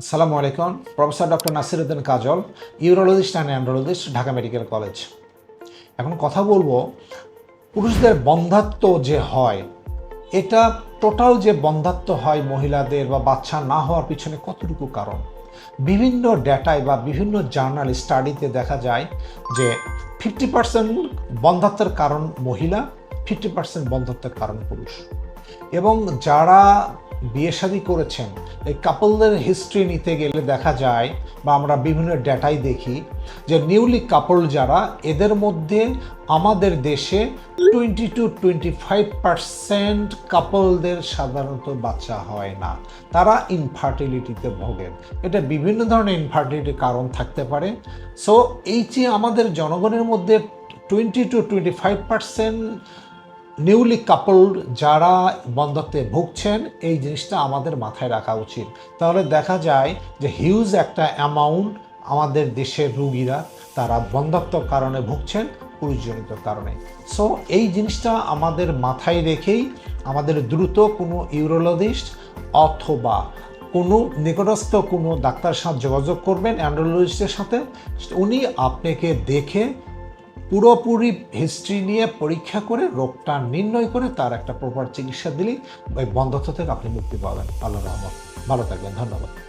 আসসালামু আলাইকুম। Professor doctor Nasiruddin Kajal, urologist and andrologist, Dhaka medical college. এখন কথা বলব, পুরুষদের বন্ধাত্ব যে হয়, এটা টোটাল যে বন্ধাত্ব হয় মহিলাদের বা বাচ্চা না হওয়ার পিছনে কতটুকু কারণ? বিভিন্ন ডেটায় বা বিভিন্ন জার্নাল স্টাডিতে দেখা যায় যে ফিফটি পার্সেন্ট বন্ধাত্বের কারণ মহিলা, ফিফটি পার্সেন্ট বন্ধাত্বের কারণ পুরুষ। এবং যারা বিয়ে শাদী করেছেন, এই কাপলদের হিস্ট্রি নিতে গেলে দেখা যায় বা আমরা বিভিন্ন ডেটাই দেখি যে নিউলি কাপল যারা, এদের মধ্যে আমাদের দেশে twenty two twenty five percent কাপলদের সাধারণত বাচ্চা হয় না। তারা ইনফার্টিলিটিতে ভোগেন। এটা বিভিন্ন ধরনের ইনফার্টিলিটির কারণ থাকতে পারে। সো এই যে আমাদের জনগণের মধ্যে twenty two twenty five percent newly couple যারা বন্ধত্বে ভুগছেন, এই জিনিসটা আমাদের মাথায় রাখা উচিত। তাহলে দেখা যায় যে হিউজ একটা অ্যামাউন্ট আমাদের দেশের রুগীরা তারা বন্ধত্বর কারণে ভুগছেন, পুরুষজনিত কারণে। সো এই জিনিসটা আমাদের মাথায় রেখেই আমাদের দ্রুত কোনো ইউরোলজিস্ট অথবা কোনো নিকটস্থ কোনো ডাক্তারের সাথে যোগাযোগ করবেন অ্যান্ড্রোলজিস্টের সাথে। উনি আপনাকে দেখে পুরোপুরি হিস্ট্রি নিয়ে পরীক্ষা করে, রোগটা নির্ণয় করে তার একটা প্রপার চিকিৎসা দিলেই ওই বন্ধত্ব থেকে আপনি মুক্তি পাবেন। আল্লাহ রহমত। ভালো থাকবেন। ধন্যবাদ।